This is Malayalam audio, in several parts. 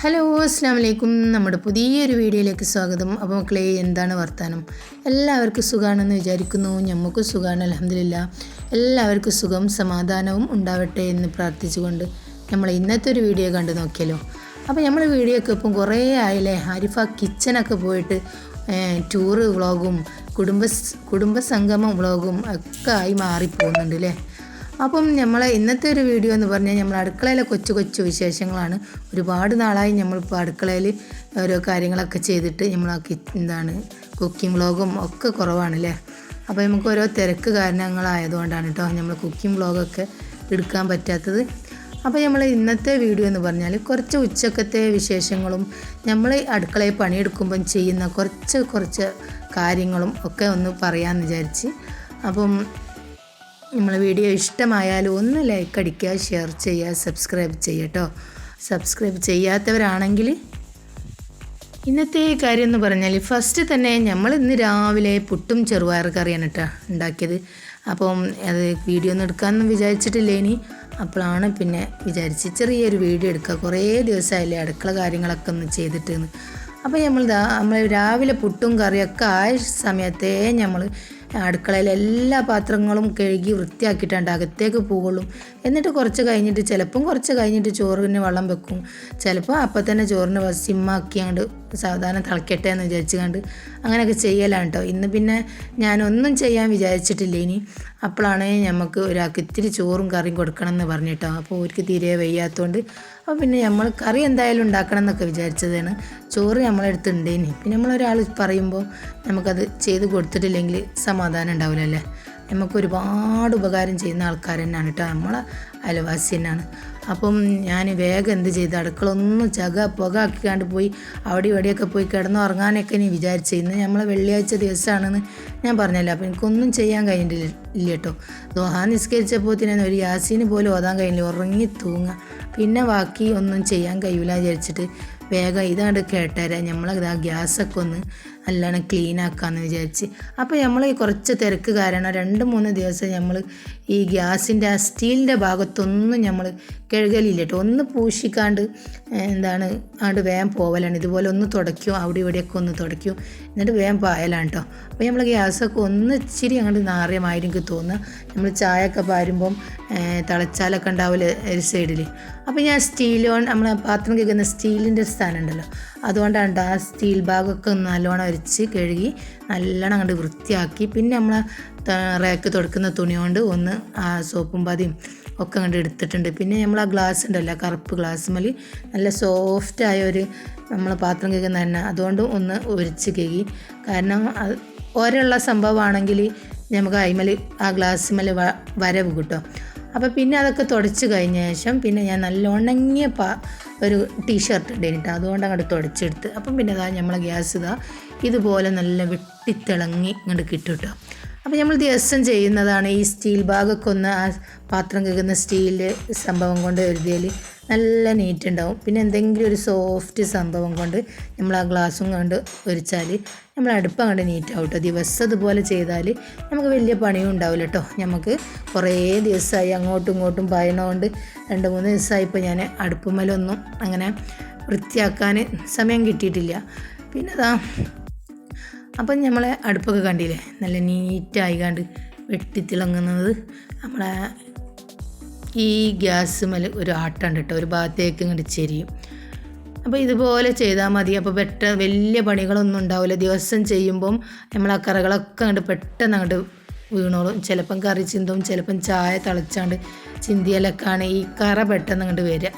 ഹലോ അസ്സാം വലൈക്കും നമ്മുടെ പുതിയൊരു വീഡിയോയിലേക്ക് സ്വാഗതം. അപ്പോൾ മക്കളെ എന്താണ് വർത്താനം? എല്ലാവർക്കും സുഖമാണെന്ന് വിചാരിക്കുന്നു. ഞമ്മക്കും സുഖമാണ് അലഹമില്ല എല്ലാവർക്കും സുഖം സമാധാനവും ഉണ്ടാവട്ടെ എന്ന് പ്രാർത്ഥിച്ചുകൊണ്ട് നമ്മൾ ഇന്നത്തെ ഒരു വീഡിയോ കണ്ടു നോക്കിയല്ലോ അപ്പോൾ നമ്മൾ വീഡിയോ ഒക്കെ ഇപ്പം കുറേ ആയില്ലേ? ഹാരിഫ കിച്ചനൊക്കെ പോയിട്ട് ടൂറ് വ്ളോഗും കുടുംബ കുടുംബസംഗമ വ്ളോഗും ഒക്കെ ആയി മാറിപ്പോകുന്നുണ്ട് അല്ലേ അപ്പം നമ്മൾ ഇന്നത്തെ ഒരു വീഡിയോ എന്ന് പറഞ്ഞാൽ നമ്മൾ അടുക്കളയിലെ കൊച്ചു കൊച്ചു വിശേഷങ്ങളാണ്. ഒരുപാട് നാളായി നമ്മളിപ്പോൾ അടുക്കളയിൽ ഓരോ കാര്യങ്ങളൊക്കെ ചെയ്തിട്ട് നമ്മൾ എന്താണ് കുക്കിംഗ് വ്ളോഗും ഒക്കെ കുറവാണല്ലേ? അപ്പോൾ നമുക്ക് ഓരോ തിരക്ക് കാരണങ്ങളായതുകൊണ്ടാണ് കേട്ടോ നമ്മൾ കുക്കിംഗ് വ്ളോഗൊക്കെ എടുക്കാൻ പറ്റാത്തത്. അപ്പോൾ നമ്മൾ ഇന്നത്തെ വീഡിയോ എന്ന് പറഞ്ഞാൽ കുറച്ച് ഉച്ചക്കത്തെ വിശേഷങ്ങളും നമ്മൾ അടുക്കളയിൽ പണിയെടുക്കുമ്പം ചെയ്യുന്ന കുറച്ച് കുറച്ച് കാര്യങ്ങളും ഒക്കെ ഒന്ന് പറയാമെന്ന് വിചാരിച്ച്. അപ്പം നമ്മളെ വീഡിയോ ഇഷ്ടമായാലും ഒന്ന് ലൈക്ക് അടിക്കുക ഷെയർ ചെയ്യുക സബ്സ്ക്രൈബ് ചെയ്യുക കേട്ടോ സബ്സ്ക്രൈബ് ചെയ്യാത്തവരാണെങ്കിൽ ഇന്നത്തെ കാര്യം എന്ന് പറഞ്ഞാൽ ഫസ്റ്റ് തന്നെ നമ്മൾ ഇന്ന് രാവിലെ പുട്ടും ചെറുപയർ കറിയാണ് കേട്ടോ ഉണ്ടാക്കിയത്. അപ്പം അത് വീഡിയോ ഒന്നും എടുക്കാമെന്ന് വിചാരിച്ചിട്ടില്ല ഇനി. അപ്പോഴാണ് പിന്നെ വിചാരിച്ച് ചെറിയൊരു വീഡിയോ എടുക്കുക. കുറേ ദിവസമായില്ലേ അടുക്കള കാര്യങ്ങളൊക്കെ ഒന്ന് ചെയ്തിട്ട് അപ്പോൾ നമ്മൾ നമ്മൾ രാവിലെ പുട്ടും കറിയൊക്കെ ആയ സമയത്തേ നമ്മൾ അടുക്കളയിലെ എല്ലാ പാത്രങ്ങളും കഴുകി വൃത്തിയാക്കിയിട്ടുണ്ട് അകത്തേക്ക് പോകുള്ളൂ എന്നിട്ട് കുറച്ച് കഴിഞ്ഞിട്ട് ചിലപ്പം കുറച്ച് കഴിഞ്ഞിട്ട് ചോറിന് വെള്ളം വെക്കും. ചിലപ്പോൾ അപ്പം തന്നെ ചോറിന് സിമ്മാക്കിയാണ്ട് സാധാരണ തിളക്കട്ടെ എന്ന് വിചാരിച്ചു കണ്ട് അങ്ങനെയൊക്കെ ചെയ്യലാണ് കേട്ടോ ഇന്ന് പിന്നെ ഞാനൊന്നും ചെയ്യാൻ വിചാരിച്ചിട്ടില്ല ഇനി. അപ്പോഴാണ് നമുക്ക് ഒരാൾക്ക് ഇത്തിരി ചോറും കറിയും കൊടുക്കണം എന്ന് പറഞ്ഞിട്ടോ അപ്പോൾ അവർക്ക് തീരെ വയ്യാത്തതുകൊണ്ട് അപ്പോൾ പിന്നെ നമ്മൾ കറി എന്തായാലും ഉണ്ടാക്കണം എന്നൊക്കെ വിചാരിച്ചതാണ്. ചോറ് നമ്മളെടുത്തുണ്ടേനി പിന്നെ നമ്മളൊരാൾ പറയുമ്പോൾ നമുക്കത് ചെയ്ത് കൊടുത്തിട്ടില്ലെങ്കിൽ സമാധാനം ഉണ്ടാവില്ലല്ലേ നമുക്ക് ഒരുപാട് ഉപകാരം ചെയ്യുന്ന ആൾക്കാർ തന്നെയാണ് കേട്ടോ. നമ്മളെ അയൽവാസി തന്നെയാണ്. അപ്പം ഞാൻ വേഗം എന്ത് ചെയ്ത് അടുക്കള ഒന്നും ചക പുക ആക്കിക്കാണ്ട് പോയി അവിടെ ഇവിടെയൊക്കെ പോയി കിടന്നുറങ്ങാനൊക്കെ ഇനി വിചാരിച്ചു. ഇന്ന് നമ്മൾ വെള്ളിയാഴ്ച ദിവസമാണെന്ന് ഞാൻ പറഞ്ഞല്ലോ. അപ്പം എനിക്കൊന്നും ചെയ്യാൻ കഴിഞ്ഞിട്ടില്ല ഇല്ല കേട്ടോ. ദോഹാ നിസ്കരിച്ചപ്പോൾ തന്നെ ഒരു യാസീന് പോലും ഓതാൻ കഴിഞ്ഞില്ല ഉറങ്ങി തൂങ്ങുക. പിന്നെ ബാക്കി ഒന്നും ചെയ്യാൻ കഴിയില്ല വിചാരിച്ചിട്ട് വേഗം ഇതാണ്ട് കേട്ടേരാ. നമ്മളെ ഗ്യാസൊക്കെ ഒന്ന് നല്ലോണം ക്ലീൻ ആക്കാമെന്ന് വിചാരിച്ച്. അപ്പോൾ നമ്മൾ ഈ കുറച്ച് തിരക്ക് കാരണം രണ്ട് മൂന്ന് ദിവസം നമ്മൾ ഈ ഗ്യാസിന്റെ ആ സ്റ്റീലിന്റെ ഭാഗത്തൊന്നും നമ്മൾ കഴുകലില്ല കേട്ടോ ഒന്ന് പൂശിക്കാണ്ട് എന്താണ് അങ്ങോട്ട് വേഗം പോവലാണ്. ഇതുപോലെ ഒന്ന് തുടയ്ക്കും അവിടെ ഇവിടെയൊക്കെ ഒന്ന് തുടയ്ക്കും. എന്നിട്ട് വേഗം പായലാണ് കേട്ടോ അപ്പോൾ നമ്മൾ ഗ്യാസൊക്കെ ഒന്ന് ഇച്ചിരി അങ്ങോട്ട് നാറിയമായിരിക്കും തോന്നുക നമ്മൾ ചായയൊക്കെ പാരുമ്പം തിളച്ചാലൊക്കെ ഉണ്ടാവില്ല ഒരു സൈഡിൽ അപ്പോൾ ഞാൻ സ്റ്റീൽ കൊണ്ട് നമ്മൾ പാത്രം കേൾക്കുന്ന സ്റ്റീലിന്റെ സ്ഥാനം ഉണ്ടല്ലോ. അതുകൊണ്ടാണ് ആ സ്റ്റീൽ ഭാഗമൊക്കെ നല്ലോണം അരിച്ച് കഴുകി നല്ലോണം അങ്ങോട്ട് വൃത്തിയാക്കി. പിന്നെ നമ്മൾ റേക്ക് തുടക്കുന്ന തുണി കൊണ്ട് ഒന്ന് ആ സോപ്പും പാതിയും ഒക്കെ അങ്ങോട്ട് എടുത്തിട്ടുണ്ട്. പിന്നെ നമ്മൾ ആ ഗ്ലാസ് ഉണ്ടല്ലോ കറുപ്പ് ഗ്ലാസ് മലി നല്ല സോഫ്റ്റായ ഒരു നമ്മൾ പാത്രം കേൾക്കുന്ന തന്നെ അതുകൊണ്ട് ഒന്ന് ഒരിച്ച് കേകി കാരണം ഓരമുള്ള സംഭവമാണെങ്കിൽ നമുക്ക് അയിമൽ ആ ഗ്ലാസ്സിമൽ വരവ് കിട്ടും. അപ്പോൾ പിന്നെ അതൊക്കെ തുടച്ച് കഴിഞ്ഞ ശേഷം പിന്നെ ഞാൻ നല്ല ഉണങ്ങിയ പാ ഒരു ടീഷർട്ട് ഇട്ടിട്ട് അതുകൊണ്ട് അങ്ങോട്ട് തുടച്ചെടുത്ത് അപ്പം പിന്നെ അതാ നമ്മളെ ഗ്യാസ് ഇതാ ഇതുപോലെ നല്ല വെട്ടിത്തിളങ്ങി ഇങ്ങോട്ട് കിട്ടും കേട്ടോ അപ്പോൾ നമ്മൾ ദിവസം ചെയ്യുന്നതാണ് ഈ സ്റ്റീൽ ബാഗൊക്കെ ഒന്ന് ആ പാത്രം കേൾക്കുന്ന സ്റ്റീൽ സംഭവം കൊണ്ട് എഴുതിയാൽ നല്ല നീറ്റ് ഉണ്ടാവും. പിന്നെ എന്തെങ്കിലും ഒരു സോഫ്റ്റ് സംഭവം കൊണ്ട് നമ്മൾ ആ ഗ്ലാസ്സും കൊണ്ട് ഒരിച്ചാൽ നമ്മൾ അടുപ്പം കണ്ട് നീറ്റ് ആവും കേട്ടോ ദിവസം അതുപോലെ ചെയ്താൽ നമുക്ക് വലിയ പണിയും ഉണ്ടാവില്ല കേട്ടോ നമുക്ക് കുറേ ദിവസമായി അങ്ങോട്ടും ഇങ്ങോട്ടും പായണതുകൊണ്ട് രണ്ട് മൂന്ന് ദിവസമായി ഇപ്പോൾ ഞാൻ അടുപ്പുമലൊന്നും അങ്ങനെ വൃത്തിയാക്കാൻ സമയം കിട്ടിയിട്ടില്ല. പിന്നെ അതാ അപ്പം നമ്മളെ അടുപ്പൊക്കെ കണ്ടില്ലേ? നല്ല നീറ്റായി കണ്ട് വെട്ടിത്തിളങ്ങുന്നത് നമ്മളെ ഈ ഗ്യാസ് മേൽ ഒരു ആട്ടം കേട്ടോ ഒരു ഭാഗത്തേക്ക് ഇങ്ങോട്ട് ചെരിയും. അപ്പോൾ ഇതുപോലെ ചെയ്താൽ മതി. അപ്പോൾ പെട്ട വലിയ പണികളൊന്നും ഉണ്ടാവില്ല ദിവസം ചെയ്യുമ്പം നമ്മൾ ആ കറകളൊക്കെ അങ്ങോട്ട് പെട്ടെന്ന് അങ്ങോട്ട് വീണോളും. ചിലപ്പം കറി ചിന്തും ചിലപ്പം ചായ തിളച്ചാണ്ട് ചിന്തിയാലൊക്കെയാണ് ഈ കറ പെട്ടെന്ന് അങ്ങോട്ട് വരിക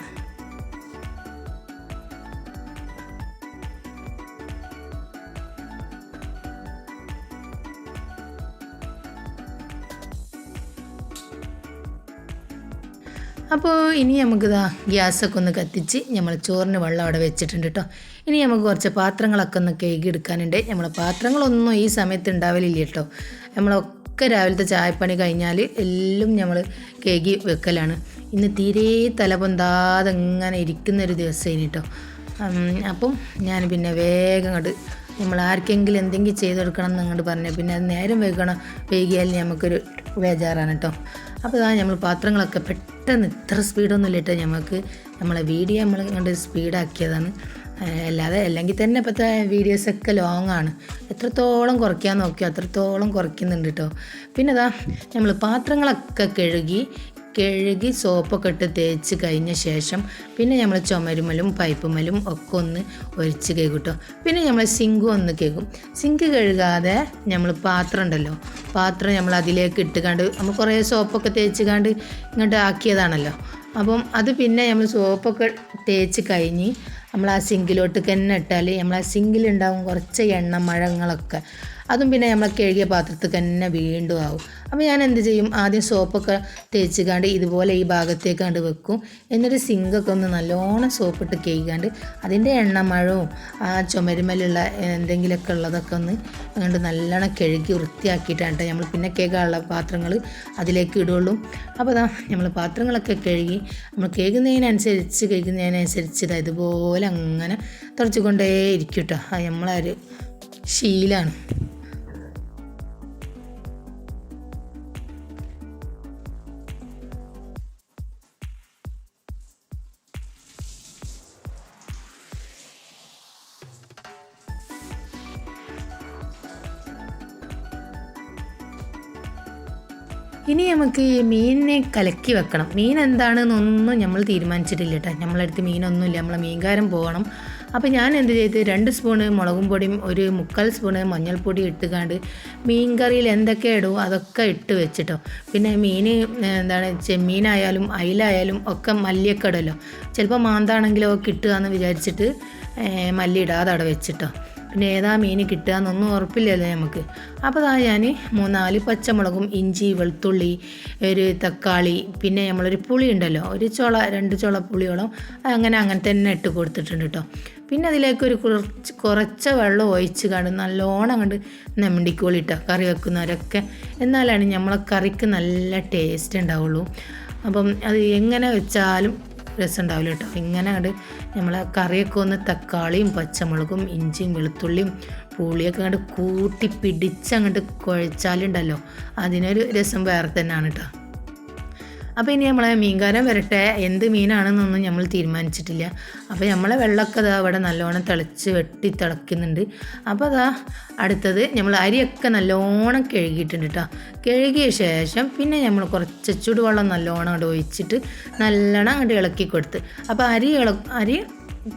അപ്പോൾ ഇനി നമുക്കിതാ ഗ്യാസൊക്കെ ഒന്ന് കത്തിച്ച് നമ്മൾ ചോറിന് വെള്ളം അവിടെ വെച്ചിട്ടുണ്ട് കേട്ടോ ഇനി നമുക്ക് കുറച്ച് പാത്രങ്ങളൊക്കെ ഒന്ന് കേക്ക് എടുക്കാനുണ്ട് നമ്മളെ പാത്രങ്ങളൊന്നും ഈ സമയത്ത് ഉണ്ടാവലില്ല കേട്ടോ നമ്മളൊക്കെ രാവിലത്തെ ചായപ്പണി കഴിഞ്ഞാൽ എല്ലാം നമ്മൾ കേക്ക് വെക്കലാണ്. ഇന്ന് തീരെ തല പൊന്താതെ ഇങ്ങനെ ഇരിക്കുന്നൊരു ഒരു ദിവസമായി കേട്ടോ അപ്പം ഞാൻ പിന്നെ വേഗം അങ്ങോട്ട് നമ്മൾ ആർക്കെങ്കിലും എന്തെങ്കിലും ചെയ്ത് കൊടുക്കണം എന്ന് അങ്ങോട്ട് പറഞ്ഞു. പിന്നെ അത് നേരം വൈകണം വൈകിയാൽ നമുക്കൊരു ബേജാറാണ് കേട്ടോ അപ്പോൾ ഇതാ നമ്മൾ പാത്രങ്ങളൊക്കെ പെട്ടെന്ന് ഇത്ര സ്പീഡൊന്നും ഇല്ല കേട്ടോ നമുക്ക് നമ്മളെ വീഡിയോ നമ്മൾ ഇങ്ങോട്ട് സ്പീഡാക്കിയതാണ് അല്ലാതെ അല്ലെങ്കിൽ തന്നെ ഇപ്പോഴത്തെ വീഡിയോസൊക്കെ ലോങ് ആണ് എത്രത്തോളം കുറയ്ക്കാൻ നോക്കിയോ അത്രത്തോളം കുറയ്ക്കുന്നുണ്ട് കേട്ടോ പിന്നെ ഇതാ നമ്മൾ പാത്രങ്ങളൊക്കെ കഴുകി കഴുകി സോപ്പൊക്കെ ഇട്ട് തേച്ച് കഴിഞ്ഞ ശേഷം പിന്നെ നമ്മൾ ചുമരുമലും പൈപ്പുമലും ഒക്കെ ഒന്ന് ഒഴിച്ച് കേൾക്കും പിന്നെ നമ്മൾ സിങ്കും ഒന്ന് കേൾക്കും സിങ്ക് കഴുകാതെ നമ്മൾ പാത്രം ഉണ്ടല്ലോ പാത്രം നമ്മൾ അതിലേക്ക് ഇട്ട് കണ്ട് നമ്മൾ കുറേ സോപ്പൊക്കെ തേച്ച് കണ്ട് ഇങ്ങോട്ട് ആക്കിയതാണല്ലോ. അപ്പം അത് പിന്നെ നമ്മൾ സോപ്പൊക്കെ തേച്ച് കഴിഞ്ഞ് നമ്മൾ ആ സിങ്കിലോട്ട് തന്നെ ഇട്ടാൽ നമ്മൾ ആ സിങ്കിലുണ്ടാവും കുറച്ച് എണ്ണ മഴങ്ങളൊക്കെ. അതും പിന്നെ നമ്മൾ കഴുകിയ പാത്രത്തിൽ തന്നെ വീണ്ടും ആവും. അപ്പോൾ ഞാൻ എന്ത് ചെയ്യും? ആദ്യം സോപ്പൊക്കെ തേച്ച് കണ്ട് ഇതുപോലെ ഈ ഭാഗത്തേക്ക് കണ്ട് വെക്കും. എന്നിട്ട് സിങ്കൊക്കെ ഒന്ന് നല്ലോണം സോപ്പിട്ട് കേൾക്കാണ്ട് അതിന്റെ എണ്ണമഴവും ആ ചുമരുമലുള്ള എന്തെങ്കിലുമൊക്കെ ഉള്ളതൊക്കെ ഒന്ന് അങ്ങോട്ട് നല്ലോണം കഴുകി വൃത്തിയാക്കിയിട്ടാണ് നമ്മൾ പിന്നെ കേൾക്കാനുള്ള പാത്രങ്ങൾ അതിലേക്ക് ഇടുള്ളൂ. അപ്പോൾ അതാ നമ്മൾ പാത്രങ്ങളൊക്കെ കഴുകി നമ്മൾ കേൾക്കുന്നതിനനുസരിച്ച് കഴിക്കുന്നതിനനുസരിച്ച് ഇതാ ഇതുപോലെ അങ്ങനെ തുടച്ചുകൊണ്ടേ ഇരിക്കും കേട്ടോ. അത് നമ്മളൊരു ശീലമാണ്. നമുക്ക് ഈ മീനിനെ കലക്കി വെക്കണം. മീൻ എന്താണെന്നൊന്നും നമ്മൾ തീരുമാനിച്ചിട്ടില്ല കേട്ടോ നമ്മളടുത്ത് മീനൊന്നുമില്ല. നമ്മളെ മീൻകാരം പോകണം. അപ്പോൾ ഞാൻ എന്ത് ചെയ്ത് രണ്ട് സ്പൂണ് മുളകും പൊടിയും ഒരു മുക്കാൽ സ്പൂണ് മഞ്ഞൾപ്പൊടി ഇട്ടുകാണ്ട് മീൻ കറിയിൽ എന്തൊക്കെ ഇടുമോ അതൊക്കെ ഇട്ട് വെച്ചിട്ടോ. പിന്നെ മീൻ എന്താണ് ചെമ്മീനായാലും അയിലായാലും ഒക്കെ മല്ലിയൊക്കെ ഇടല്ലോ. ചിലപ്പോൾ മാന്താണെങ്കിലോ കിട്ടുക എന്ന് വിചാരിച്ചിട്ട് മല്ലി ഇടാതെ അവിടെ വെച്ചിട്ടോ. പിന്നെ ഏതാ മീൻ കിട്ടുക എന്നൊന്നും ഉറപ്പില്ലല്ലോ നമുക്ക്. അപ്പോൾ അതാ ഞാൻ മൂന്നാൽ പച്ചമുളകും ഇഞ്ചി വെളുത്തുള്ളി ഒരു തക്കാളി പിന്നെ നമ്മളൊരു പുളി ഉണ്ടല്ലോ ഒരു ചുള രണ്ട് ചുള പുളിയോളം അങ്ങനെ അങ്ങനെ തന്നെ ഇട്ട് കൊടുത്തിട്ടുണ്ട് കേട്ടോ. പിന്നെ അതിലേക്ക് ഒരു കുറച്ച് കുറച്ച് വെള്ളം ഒഴിച്ച് കണ്ട് നല്ലോണം കണ്ട് നെമ്മണ്ടിക്കോളിട്ടോ കറി വെക്കുന്നവരൊക്കെ. എന്നാലാണ് നമ്മളെ കറിക്ക് നല്ല ടേസ്റ്റ് ഉണ്ടാവുള്ളൂ. അപ്പം അത് എങ്ങനെ വെച്ചാലും രസം ഉണ്ടാവില്ല കേട്ടോ. ഇങ്ങനെ അങ്ങോട്ട് നമ്മളെ കറിയൊക്കെ ഒന്ന് തക്കാളിയും പച്ചമുളകും ഇഞ്ചിയും വെളുത്തുള്ളിയും പുളിയൊക്കെ അങ്ങോട്ട് കൂട്ടി പിടിച്ചങ്ങോട്ട് കുഴച്ചാലുണ്ടല്ലോ. അതിനൊരു രസം വേറെ തന്നെയാണ് കേട്ടോ. അപ്പോൾ ഇനി നമ്മളെ മീൻകാരം വരട്ടെ. എന്ത് മീനാണെന്നൊന്നും നമ്മൾ തീരുമാനിച്ചിട്ടില്ല. അപ്പോൾ നമ്മളെ വെള്ളമൊക്കെ അതാ അവിടെ നല്ലോണം തിളച്ച് വെട്ടി തിളയ്ക്കുന്നുണ്ട്. അപ്പോൾ അതാ അടുത്തത് നമ്മൾ അരിയൊക്കെ നല്ലോണം കഴുകിയിട്ടുണ്ട് കേട്ടോ കഴുകിയ ശേഷം പിന്നെ നമ്മൾ കുറച്ച് ചൂടുവെള്ളം നല്ലോണം അങ്ങോട്ട് ഒഴിച്ചിട്ട് നല്ലോണം അങ്ങോട്ട് ഇളക്കി കൊടുത്ത്. അപ്പോൾ അരി ഇള അരി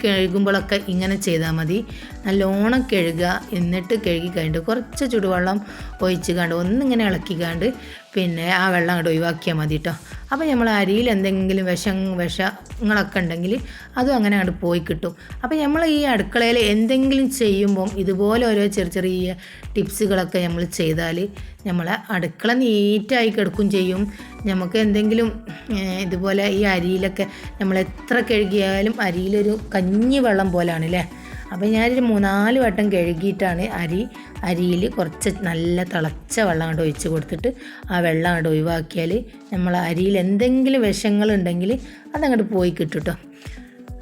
കഴുകുമ്പോഴൊക്കെ ഇങ്ങനെ ചെയ്താൽ മതി. നല്ലോണം കഴുകുക. എന്നിട്ട് കഴുകി കഴിഞ്ഞിട്ട് കുറച്ച് ചുടുവെള്ളം ഒഴിച്ച് കണ്ട് ഒന്നിങ്ങനെ ഇളക്കിക്കാണ്ട് പിന്നെ ആ വെള്ളം അങ്ങോട്ട് ഒഴിവാക്കിയാൽ മതി കേട്ടോ അപ്പോൾ നമ്മൾ അരിയിൽ എന്തെങ്കിലും വിഷം വിഷങ്ങളൊക്കെ ഉണ്ടെങ്കിൽ അതും അങ്ങനെ അങ്ങോട്ട് പോയി കിട്ടും. അപ്പോൾ നമ്മൾ ഈ അടുക്കളയിൽ എന്തെങ്കിലും ചെയ്യുമ്പം ഇതുപോലെ ഓരോ ചെറിയ ചെറിയ ടിപ്സുകളൊക്കെ നമ്മൾ ചെയ്താൽ നമ്മളെ അടുക്കള നീറ്റായി കിടക്കും ചെയ്യും. നമുക്ക് എന്തെങ്കിലും ഇതുപോലെ ഈ അരിയിലൊക്കെ നമ്മൾ എത്ര കഴുകിയാലും അരിയിലൊരു കഞ്ഞി വെള്ളം പോലാണ് അല്ലേ അപ്പോൾ ഞാനൊരു മൂന്നാൽ വട്ടം കഴുകിയിട്ടാണ് അരി അരിയിൽ കുറച്ച് നല്ല തിളച്ച വെള്ളം അങ്ങോട്ട് ഒഴിച്ച് കൊടുത്തിട്ട് ആ വെള്ളം അങ്ങോട്ട് ഒഴിവാക്കിയാൽ നമ്മൾ അരിയിൽ എന്തെങ്കിലും വിഷങ്ങളുണ്ടെങ്കിൽ അതങ്ങോട്ട് പോയി കിട്ടും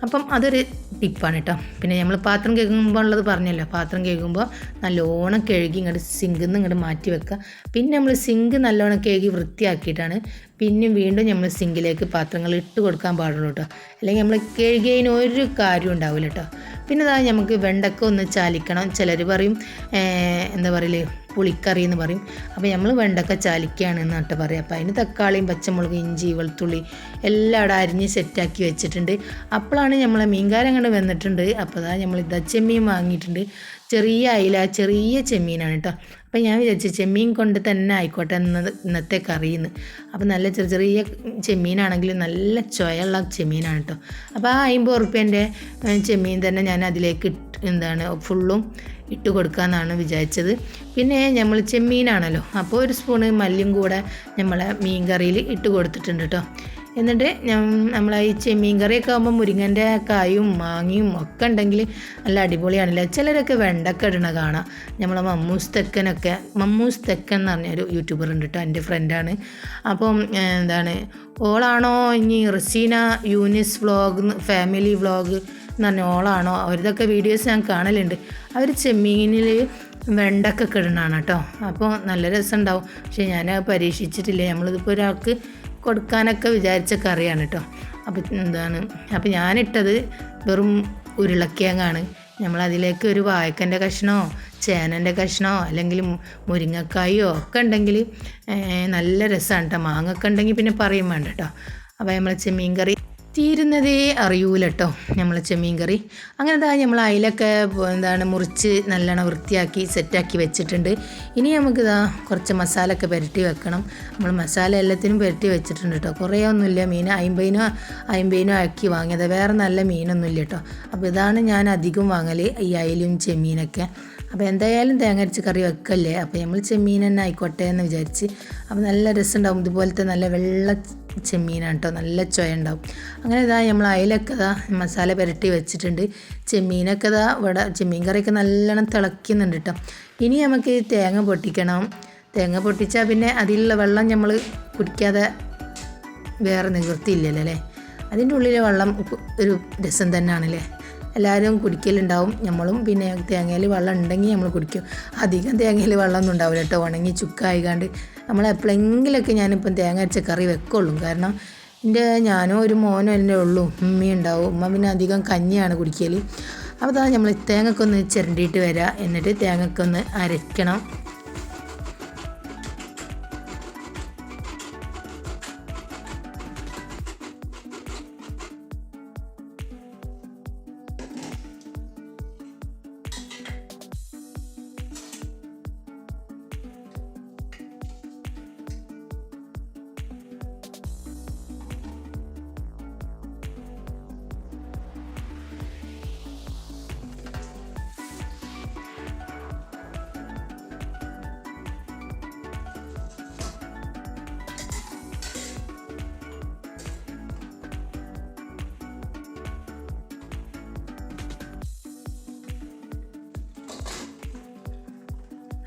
അപ്പം അതൊരു ടിപ്പാണ് കേട്ടോ പിന്നെ നമ്മൾ പാത്രം കേൾക്കുമ്പോൾ ഉള്ളത് പറഞ്ഞല്ലോ. പാത്രം കേൾക്കുമ്പോൾ നല്ലോണം കഴുകി ഇങ്ങോട്ട് സിങ്കിൽ നിന്ന് ഇങ്ങോട്ട് മാറ്റി വെക്കുക പിന്നെ നമ്മൾ സിങ്ക് നല്ലോണം കഴുകി വൃത്തിയാക്കിയിട്ടാണ് പിന്നെ വീണ്ടും നമ്മൾ സിങ്കിലേക്ക് പാത്രങ്ങൾ ഇട്ട് കൊടുക്കാൻ പാടുള്ളൂ കേട്ടോ അല്ലെങ്കിൽ നമ്മൾ കഴുകിയതിന് ഒരു കാര്യം ഉണ്ടാവില്ല കേട്ടോ പിന്നെ ഇതാ നമുക്ക് വെണ്ടക്ക ഒന്ന് ചാലിക്കണം. ചിലർ പറയും എന്താ പറയൽ പുളിക്കറി എന്ന് പറയും. അപ്പോൾ നമ്മൾ വെണ്ടക്ക ചാലിക്കുകയാണ് എന്നിട്ട് പറയാം. അപ്പോൾ അതിന് തക്കാളിയും പച്ചമുളക് ഇഞ്ചി വെളുത്തുള്ളി എല്ലാം അവിടെ അരിഞ്ഞ് സെറ്റാക്കി വെച്ചിട്ടുണ്ട്. അപ്പോഴാണ് നമ്മളെ മീൻകാരം കണ്ട് വന്നിട്ടുണ്ട്. അപ്പോൾ അതാ നമ്മൾ ഇതാ വാങ്ങിയിട്ടുണ്ട്. ചെറിയ അയില ചെറിയ ചെമ്മീനാണ് കേട്ടോ അപ്പോൾ ഞാൻ വിചാരിച്ചു ചെമ്മീൻ കൊണ്ട് തന്നെ ആയിക്കോട്ടെ എന്നത് ഇന്നത്തെ കറിയെന്ന്. അപ്പോൾ നല്ല ചെറിയ ചെറിയ ചെമ്മീനാണെങ്കിലും നല്ല ചൊയുള്ള ചെമ്മീനാണ് കേട്ടോ അപ്പോൾ ആ അമ്പത് ഉറുപ്പ്യന്റെ ചെമ്മീൻ തന്നെ ഞാൻ അതിലേക്ക് എന്താണ് ഫുള്ളും ഇട്ട് കൊടുക്കാമെന്നാണ് വിചാരിച്ചത്. പിന്നെ നമ്മൾ ചെമ്മീനാണല്ലോ അപ്പോൾ ഒരു സ്പൂണ് മല്ലിയും കൂടെ നമ്മളെ മീൻ കറിയിൽ ഇട്ട് കൊടുത്തിട്ടുണ്ട് കേട്ടോ എന്നിട്ട് നമ്മൾ ഈ ചെമ്മീൻ കറിയൊക്കെ ആകുമ്പോൾ മുരിങ്ങന്റെ കായും മാങ്ങയും ഒക്കെ ഉണ്ടെങ്കിൽ നല്ല അടിപൊളിയാണല്ലേ? ചിലരൊക്കെ വെണ്ടക്ക ഇടണ കാണാം. നമ്മളെ മമ്മൂസ് തെക്കനൊക്കെ മമ്മൂസ് തെക്കൻ എന്ന് പറഞ്ഞൊരു യൂട്യൂബർ ഉണ്ട് കേട്ടോ എന്റെ ഫ്രണ്ടാണ് അപ്പം എന്താണ് ഓളാണോ ഇനി Raseena Younis vlog family vlog എന്ന് പറഞ്ഞ ഓളാണോ? അവരുടെയൊക്കെ വീഡിയോസ് ഞാൻ കാണലുണ്ട്. അവർ ചെമ്മീനിൽ വെണ്ടക്ക ഇടണതാണ് കേട്ടോ അപ്പോൾ നല്ല രസമുണ്ടാവും പക്ഷേ ഞാൻ പരീക്ഷിച്ചിട്ടില്ല. നമ്മളിതിപ്പോൾ ഒരാൾക്ക് കൊടുക്കാനൊക്കെ വിചാരിച്ച കറിയാണ് കേട്ടോ അപ്പം എന്താണ് അപ്പം ഞാനിട്ടത് വെറും ഉരുളക്കിഴങ്ങാണ്. നമ്മളതിലേക്ക് ഒരു വായക്കന്റെ കഷ്ണോ ചേനന്റെ കഷ്ണോ അല്ലെങ്കിൽ മുരിങ്ങക്കായോ ഒക്കെ ഉണ്ടെങ്കിൽ നല്ല രസമാണ് കേട്ടോ മാങ്ങൊക്കെ ഉണ്ടെങ്കിൽ പിന്നെ പറയും വേണ്ട കേട്ടോ അപ്പോൾ നമ്മൾ ചെമ്മീൻ കറി തീരുന്നതേ അറിയൂല കേട്ടോ നമ്മൾ ചെമ്മീൻ കറി. അങ്ങനെ എന്താ നമ്മൾ അയിലൊക്കെ എന്താണ് മുറിച്ച് നല്ലോണം വൃത്തിയാക്കി സെറ്റാക്കി വെച്ചിട്ടുണ്ട്. ഇനി നമുക്ക് ഇതാ കുറച്ച് മസാല ഒക്കെ പുരട്ടി വെക്കണം. നമ്മൾ മസാല എല്ലാത്തിനും പുരട്ടി വെച്ചിട്ടുണ്ട് കേട്ടോ. കുറേ ഒന്നുമില്ല. മീൻ അമ്പതിനോ അമ്പതിനോ ആക്കി വാങ്ങിയത്. വേറെ നല്ല മീനൊന്നുമില്ല കേട്ടോ. അപ്പോൾ ഇതാണ് ഞാൻ അധികം വാങ്ങൽ ഈ അയിലും ചെമ്മീനൊക്കെ. അപ്പോൾ എന്തായാലും തേങ്ങ അരച്ച് കറി വെക്കല്ലേ? അപ്പോൾ നമ്മൾ ചെമ്മീൻ തന്നെ ആയിക്കോട്ടെ എന്ന് വിചാരിച്ച്. അപ്പോൾ നല്ല രസമുണ്ടാവും ഇതുപോലത്തെ നല്ല വെള്ള ചെമ്മീനാണ് കേട്ടോ നല്ല ചൊയ ഉണ്ടാവും അങ്ങനെ ഇതാ നമ്മൾ അയിലൊക്കെ ഇതാ മസാല പുരട്ടി വെച്ചിട്ടുണ്ട്. ചെമ്മീനൊക്കെ ഇതാ ഇവിടെ ചെമ്മീൻ കറിയൊക്കെ നല്ലോണം തിളയ്ക്കുന്നുണ്ട് കേട്ടോ ഇനി നമുക്ക് തേങ്ങ പൊട്ടിക്കണം. തേങ്ങ പൊട്ടിച്ചാൽ പിന്നെ അതിലുള്ള വെള്ളം നമ്മൾ കുടിക്കാതെ വേറെ നിവൃത്തിയില്ലല്ലോ അല്ലേ? അതിന്റെ ഉള്ളിലെ വെള്ളം ഒരു രസം തന്നെയാണല്ലേ എല്ലാവരും കുടിക്കലുണ്ടാവും. നമ്മളും പിന്നെ തേങ്ങയിൽ വെള്ളം ഉണ്ടെങ്കിൽ നമ്മൾ കുടിക്കും. അധികം തേങ്ങയിൽ വെള്ളമൊന്നും ഉണ്ടാവില്ല കേട്ടോ. ഉണങ്ങി ചുക്കായിക്കാണ്ട് നമ്മൾ എപ്പോഴെങ്കിലൊക്കെ ഞാനിപ്പം തേങ്ങ അരച്ച കറി വെക്കുള്ളൂ. കാരണം എന്റെ ഞാനും ഒരു മോനും എന്റെ ഉള്ളൂ. ഉമ്മയും ഉണ്ടാവും. ഉമ്മ പിന്നെ അധികം കഞ്ഞിയാണ് കുടിക്കൽ അപ്പോൾ അതാ നമ്മൾ തേങ്ങക്കൊന്ന് ചിരണ്ടിയിട്ട് വരാം. എന്നിട്ട് തേങ്ങക്കൊന്ന് അരയ്ക്കണം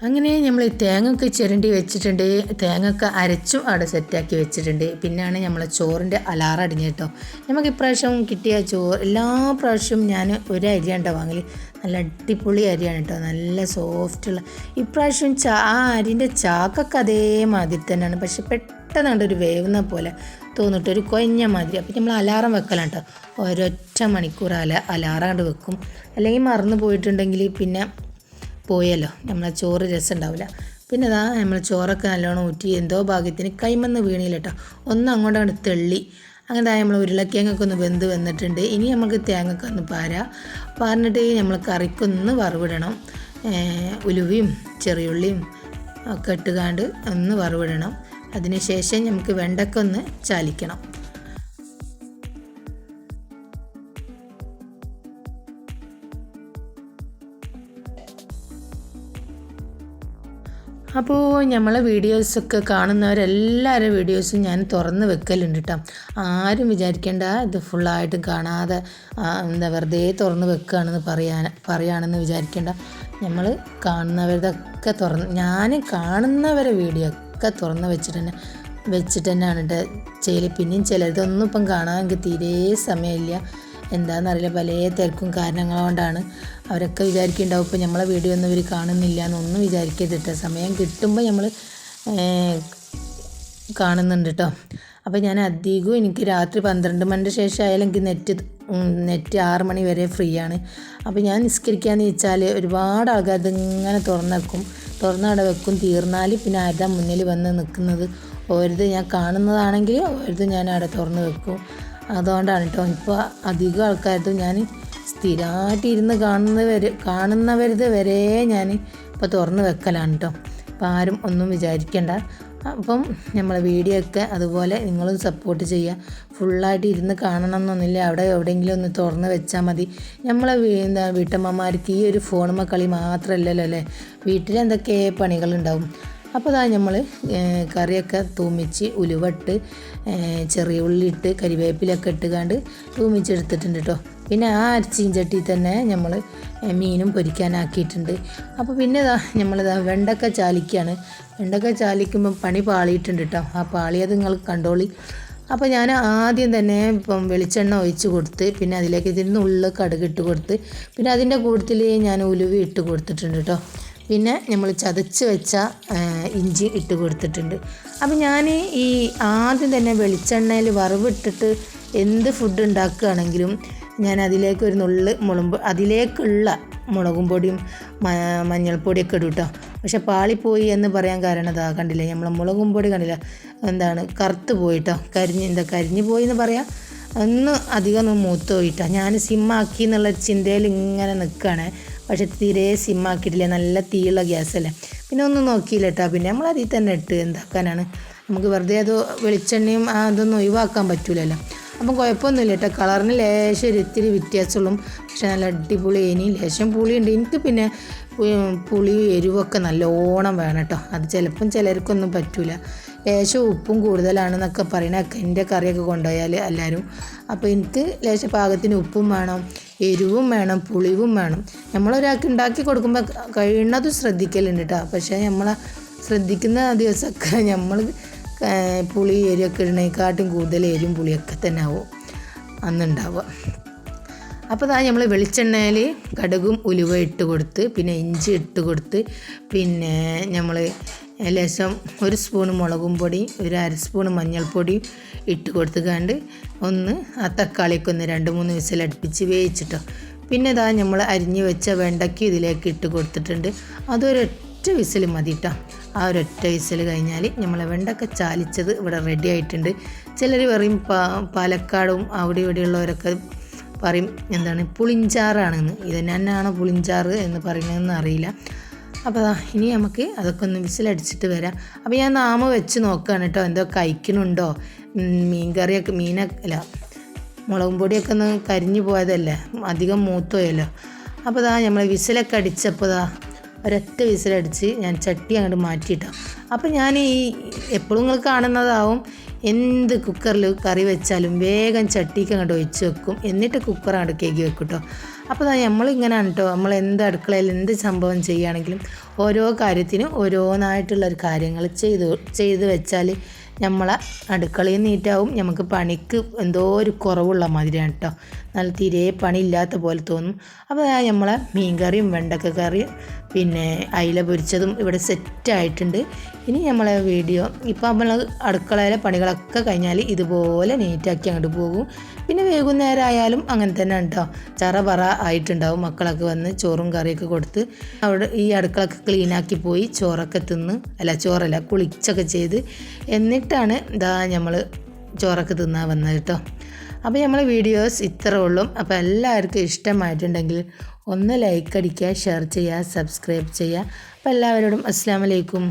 അങ്ങനെ നമ്മൾ ഈ തേങ്ങയൊക്കെ ചിരണ്ടി വെച്ചിട്ടുണ്ട്. തേങ്ങയൊക്കെ അരച്ചും അവിടെ സെറ്റാക്കി വെച്ചിട്ടുണ്ട്. പിന്നെയാണ് നമ്മളെ ചോറിന്റെ അലാറം അടിഞ്ഞ് കേട്ടോ. നമുക്ക് ഇപ്രാവശ്യം കിട്ടിയ ചോറ് എല്ലാ പ്രാവശ്യവും ഞാൻ ഒരു അരിയാണ് വാങ്ങൽ നല്ല അടിപൊളി അരിയാണ് കേട്ടോ. നല്ല സോഫ്റ്റുള്ള ഇപ്രാവശ്യം ചാ ആ അരിന്റെ ചാക്കൊക്കെ അതേമാതിരി തന്നെയാണ്. പക്ഷെ പെട്ടെന്ന് കണ്ടൊരു വേവുന്ന പോലെ തോന്നിട്ട് ഒരു കൊഞ്ഞ മാതിരി. അപ്പം നമ്മൾ അലാറം വെക്കലാണ് കേട്ടോ. ഒരൊറ്റ മണിക്കൂർ അല അലാറം കണ്ട് വെക്കും. അല്ലെങ്കിൽ മറന്നു പോയിട്ടുണ്ടെങ്കിൽ പിന്നെ പോയല്ലോ. നമ്മളെ ചോറ് രസം ഉണ്ടാവില്ല പിന്നെ അതാ നമ്മൾ ചോറൊക്കെ നല്ലോണം ഊറ്റി എന്തോ ഭാഗ്യത്തിന് കൈമന്ന് വീണില്ല ഒന്ന് അങ്ങോട്ട് അങ്ങോട്ട് തെള്ളി. അങ്ങനെ നമ്മൾ ഉരുളക്കിഴങ്ങൊക്കെ ഒന്ന് വെന്ത് വന്നിട്ടുണ്ട്. ഇനി നമുക്ക് തേങ്ങയൊക്കെ ഒന്ന് പാര. പാർന്നിട്ട് നമ്മൾ കറിക്കൊന്ന് വറവിടണം. ഉലുവയും ചെറിയുള്ളിയും ഒക്കെ ഇട്ടുകാണ്ട് ഒന്ന് വറവിടണം. അതിന് ശേഷം നമുക്ക് വെണ്ടക്കൊന്ന് ചാലിക്കണം. അപ്പോൾ നമ്മളെ വീഡിയോസൊക്കെ കാണുന്നവരെല്ലാവരും വീഡിയോസും ഞാൻ തുറന്ന് വെക്കലുണ്ട് കേട്ടോ ആരും വിചാരിക്കേണ്ട ഇത് ഫുള്ളായിട്ടും കാണാതെ എന്താ വെറുതെ തുറന്ന് വെക്കുകയാണെന്ന് പറയാൻ പറയുകയാണെന്ന് വിചാരിക്കേണ്ട. നമ്മൾ കാണുന്നവരതൊക്കെ തുറന്ന് ഞാൻ കാണുന്നവരെ വീഡിയോ ഒക്കെ തുറന്ന് വെച്ചിട്ട് തന്നെ വെച്ചിട്ട് തന്നെയാണ് കേട്ടോ ചെയ്യൽ പിന്നെയും ചിലതൊന്നും ഇപ്പം കാണാൻ എനിക്ക് തീരെ സമയമില്ല. എന്താണെന്നറിയില്ല പല തിരക്കും കാരണങ്ങൾ കൊണ്ടാണ് അവരൊക്കെ വിചാരിക്കുന്നുണ്ടാവും. ഇപ്പോൾ നമ്മളെ വീഡിയോ ഒന്നും ഇവർ കാണുന്നില്ല എന്നൊന്നും വിചാരിക്കരുത് സമയം കിട്ടുമ്പോൾ നമ്മൾ കാണുന്നുണ്ട് കേട്ടോ അപ്പോൾ ഞാൻ അധികവും എനിക്ക് രാത്രി പന്ത്രണ്ട് മണിന്റെ ശേഷം ആയാലും എനിക്ക് നെറ്റ് നെറ്റ് ആറ് മണി വരെ ഫ്രീ ആണ്. അപ്പോൾ ഞാൻ നിസ്കരിക്കാന്ന് വെച്ചാൽ ഒരുപാട് ആൾക്കാർ ഇതിങ്ങനെ തുറന്നേക്കും. തുറന്നവിടെ വെക്കും. തീർന്നാൽ പിന്നെ ആരുടെ മുന്നിൽ വന്ന് നിൽക്കുന്നത് ഓരത് ഞാൻ കാണുന്നതാണെങ്കിൽ ഓരത് ഞാൻ അവിടെ തുറന്ന് വെക്കും. അതുകൊണ്ടാണ് കേട്ടോ ഇപ്പോൾ അധികം ആൾക്കാരത്തും ഞാൻ സ്ഥിരമായിട്ട് ഇരുന്ന് കാണുന്നവർ കാണുന്നവരുത് വരെ ഞാൻ ഇപ്പോൾ തുറന്ന് വെക്കലാണ് കേട്ടോ അപ്പം ആരും ഒന്നും വിചാരിക്കേണ്ട. അപ്പം നമ്മളെ വീഡിയോ ഒക്കെ അതുപോലെ നിങ്ങളും സപ്പോർട്ട് ചെയ്യുക ഫുള്ളായിട്ട് ഇരുന്ന് കാണണം എന്നൊന്നുമില്ല അവിടെ എവിടെയെങ്കിലും ഒന്ന് തുറന്ന് വെച്ചാൽ മതി. നമ്മളെ എന്താ വീട്ടമ്മമാർക്ക് ഈ ഒരു ഫോണുമ്മ കളി മാത്രമല്ലല്ലോ അല്ലേ? വീട്ടിൽ എന്തൊക്കെ പണികളുണ്ടാവും? അപ്പോൾ അതാ നമ്മൾ കറിയൊക്കെ തൂമിച്ച് ഉലുവട്ട് ചെറിയ ഉള്ളി ഇട്ട് കരിവേപ്പിലൊക്കെ ഇട്ടുകാണ്ട് തൂമിച്ചെടുത്തിട്ടുണ്ട് കേട്ടോ പിന്നെ ആ അരച്ചീൻ ചട്ടി തന്നെ നമ്മൾ മീനും പൊരിക്കാനാക്കിയിട്ടുണ്ട്. അപ്പോൾ പിന്നെ ഇതാ നമ്മളിതാ വെണ്ടക്ക ചാലിക്കാണ്. വെണ്ടക്ക ചാലിക്കുമ്പോൾ പണി പാളിയിട്ടുണ്ട് കേട്ടോ ആ പാളിയത് നിങ്ങൾ കണ്ടോളി. അപ്പോൾ ഞാൻ ആദ്യം തന്നെ ഇപ്പം വെളിച്ചെണ്ണ ഒഴിച്ച് കൊടുത്ത് പിന്നെ അതിലേക്ക് ഇതിന് ഉള്ളിൽ കടുക് ഇട്ട് കൊടുത്ത് പിന്നെ അതിന്റെ കൂട്ടത്തിൽ ഞാൻ ഉലുവി ഇട്ട് കൊടുത്തിട്ടുണ്ട് കേട്ടോ പിന്നെ നമ്മൾ ചതച്ച് വെച്ച ഇഞ്ചി ഇട്ട് കൊടുത്തിട്ടുണ്ട്. അപ്പം ഞാൻ ഈ ആദ്യം തന്നെ വെളിച്ചെണ്ണയിൽ വറവിട്ടിട്ട് എന്ത് ഫുഡ് ഉണ്ടാക്കുകയാണെങ്കിലും ഞാൻ അതിലേക്ക് ഒരു നുള്ള് മുളമ്പ് അതിലേക്കുള്ള മുളകും പൊടിയും മഞ്ഞൾപ്പൊടിയൊക്കെ ഇടും കേട്ടോ പക്ഷെ പാളിപ്പോയി എന്ന് പറയാൻ കാരണം അതാ കണ്ടില്ല? നമ്മൾ മുളകും പൊടി കണ്ടില്ല? എന്താണ് കറുത്ത് പോയിട്ടോ കരിഞ്ഞ് എന്താ കരിഞ്ഞു പോയി എന്ന് പറയാം. ഒന്ന് അധികം മൂത്ത് പോയിട്ടാണ് ഞാൻ സിമ്മാക്കി എന്നുള്ള ചിന്തയിൽ ഇങ്ങനെ നിൽക്കുകയാണ്. പക്ഷെ തീരെ സിമ്മാക്കിയിട്ടില്ല നല്ല തീയുള്ള ഗ്യാസല്ലേ പിന്നെ ഒന്നും നോക്കിയില്ല കേട്ടോ പിന്നെ നമ്മൾ അതിൽ തന്നെ ഇട്ട് എന്താക്കാനാണ്? നമുക്ക് വെറുതെ അത് വെളിച്ചെണ്ണയും അതൊന്നും ഒഴിവാക്കാൻ പറ്റൂലല്ലോ. അപ്പം കുഴപ്പമൊന്നുമില്ല കേട്ടോ കളറിന് ലേശം ഒരു ഇത്തിരി വ്യത്യാസമുള്ളൂ. പക്ഷെ നല്ല അടിപൊളി ഇനി ലേശം പുളിയുണ്ട് എനിക്ക് പിന്നെ പുളി എരിവൊക്കെ നല്ലോണം വേണം കേട്ടോ അത് ചിലപ്പം ചിലർക്കൊന്നും പറ്റൂല. ലേശം ഉപ്പും കൂടുതലാണെന്നൊക്കെ പറയണൊക്കെ എന്റെ കറിയൊക്കെ കൊണ്ടുപോയാൽ എല്ലാവരും. അപ്പോൾ എനിക്ക് ലേശം പാകത്തിന് ഉപ്പും വേണം എരിവും വേണം പുളിവും വേണം. നമ്മളൊരാൾക്ക് ഉണ്ടാക്കി കൊടുക്കുമ്പോൾ കഴിയുന്നതും ശ്രദ്ധിക്കലുണ്ട് കേട്ടോ പക്ഷേ നമ്മൾ ശ്രദ്ധിക്കുന്ന ദിവസമൊക്കെ നമ്മൾ പുളി എരിയൊക്കെ ഇടണേക്കാട്ടും കൂടുതൽ എരിവും പുളിയൊക്കെ തന്നെ ആവും അന്നുണ്ടാവുക. അപ്പോൾ അതാ നമ്മൾ വെളിച്ചെണ്ണയിൽ കടുകും ഉലുവ ഇട്ട് കൊടുത്ത് പിന്നെ ഇഞ്ചി ഇട്ട് കൊടുത്ത് പിന്നെ നമ്മൾ ലേശം ഒരു സ്പൂൺ മുളകും പൊടി ഒരു അര സ്പൂൺ മഞ്ഞൾപ്പൊടി ഇട്ട് കൊടുത്തുകൊണ്ട് ഒന്ന് ആ തക്കാളിക്ക് ഒന്ന് രണ്ട് മൂന്ന് വിസിലടുപ്പിച്ച് വേവിച്ചിട്ടോ. പിന്നെ ഇതാ നമ്മൾ അരിഞ്ഞ് വെച്ച വെണ്ടയ്ക്ക് ഇതിലേക്ക് ഇട്ട് കൊടുത്തിട്ടുണ്ട്. അതൊരൊറ്റ വിസിൽ മതി കേട്ടോ ആ ഒരൊറ്റ വിസിൽ കഴിഞ്ഞാൽ നമ്മളെ വെണ്ടക്ക ചാലിച്ചത് ഇവിടെ റെഡി ആയിട്ടുണ്ട്. ചിലർ പറയും പാലക്കാടും അവിടെ ഇവിടെയുള്ളവരൊക്കെ പറയും എന്താണ് പുളിഞ്ചാറാണെന്ന്. ഇത് തന്നെയാണ് പുളിഞ്ചാറ് എന്ന് പറയുന്നതെന്ന് അറിയില്ല. അപ്പോൾ ഇനി നമുക്ക് അതൊക്കെ ഒന്ന് വിസിലടിച്ചിട്ട് വരാം. അപ്പോൾ ഞാൻ നാമ വെച്ച് നോക്കുകയാണ് കേട്ടോ എന്തോ കഴിക്കണുണ്ടോ മീൻ കറിയൊക്കെ മീനൊക്കെ അല്ല മുളകും പൊടിയൊക്കെ ഒന്ന് കരിഞ്ഞു പോയതല്ലേ അധികം മൂത്തോയല്ലോ. അപ്പോൾ ദാ നമ്മൾ വിസിലൊക്കെ അടിച്ചപ്പോൾ ദാ ഒരൊറ്റ വിസിലടിച്ച് ഞാൻ ചട്ടി അങ്ങോട്ട് മാറ്റിയിട്ടോ. അപ്പോൾ ഞാൻ ഈ എപ്പോഴും നിങ്ങൾ കാണുന്നതാവും എന്ത് കുക്കറിൽ കറി വെച്ചാലും വേഗം ചട്ടിക്ക് അങ്ങോട്ട് ഒഴിച്ച് വെക്കും. എന്നിട്ട് കുക്കർ അങ്ങോട്ട് കേക്ക് വെക്കും കേട്ടോ. അപ്പോൾ നമ്മളിങ്ങനെയാണ് കേട്ടോ നമ്മൾ എന്ത് അടുക്കളയിൽ എന്ത് സംഭവം ചെയ്യുകയാണെങ്കിലും ഓരോ കാര്യത്തിനും ഓരോന്നായിട്ടുള്ളൊരു കാര്യങ്ങൾ ചെയ്തു ചെയ്തു വെച്ചാൽ നമ്മളെ അടുക്കളയിൽ നീറ്റാവും. നമുക്ക് പണിക്ക് എന്തോ ഒരു കുറവുള്ള മാതിരിയാണ് കേട്ടോ നല്ല തീരെ പണിയില്ലാത്ത പോലെ തോന്നും. അപ്പോൾ നമ്മളെ മീൻ കറിയും വെണ്ടക്ക കറിയും പിന്നെ അയില പൊരിച്ചതും ഇവിടെ സെറ്റായിട്ടുണ്ട് ഇനി നമ്മളെ വീഡിയോ ഇപ്പോൾ നമ്മൾ അടുക്കളയിലെ പണികളൊക്കെ കഴിഞ്ഞാൽ ഇതുപോലെ നീറ്റാക്കി അങ്ങോട്ട് പോകും. പിന്നെ വൈകുന്നേരം ആയാലും അങ്ങനെ തന്നെ ഉണ്ടാവും ചറ പറ ആയിട്ടുണ്ടാവും മക്കളൊക്കെ വന്ന് ചോറും കറിയൊക്കെ കൊടുത്ത്. അവിടെ ഈ അടുക്കളൊക്കെ ക്ലീനാക്കി പോയി ചോറൊക്കെ തിന്ന് അല്ല ചോറല്ല കുളിച്ചൊക്കെ ചെയ്ത്. എന്നിട്ടാണ് ഇതാ നമ്മൾ ചോറൊക്കെ തിന്നാൻ വന്നത് കേട്ടോ അപ്പോൾ നമ്മളെ വീഡിയോസ് ഇത്രേ ഉള്ളൂ. അപ്പോൾ എല്ലാവർക്കും ഇഷ്ടമായിട്ടുണ്ടെങ്കിൽ ഒന്ന് ലൈക്ക് അടിക്കുക ഷെയർ ചെയ്യുക സബ്സ്ക്രൈബ് ചെയ്യുക. അപ്പോൾ എല്ലാവരോടും അസ്സാം വലൈക്കും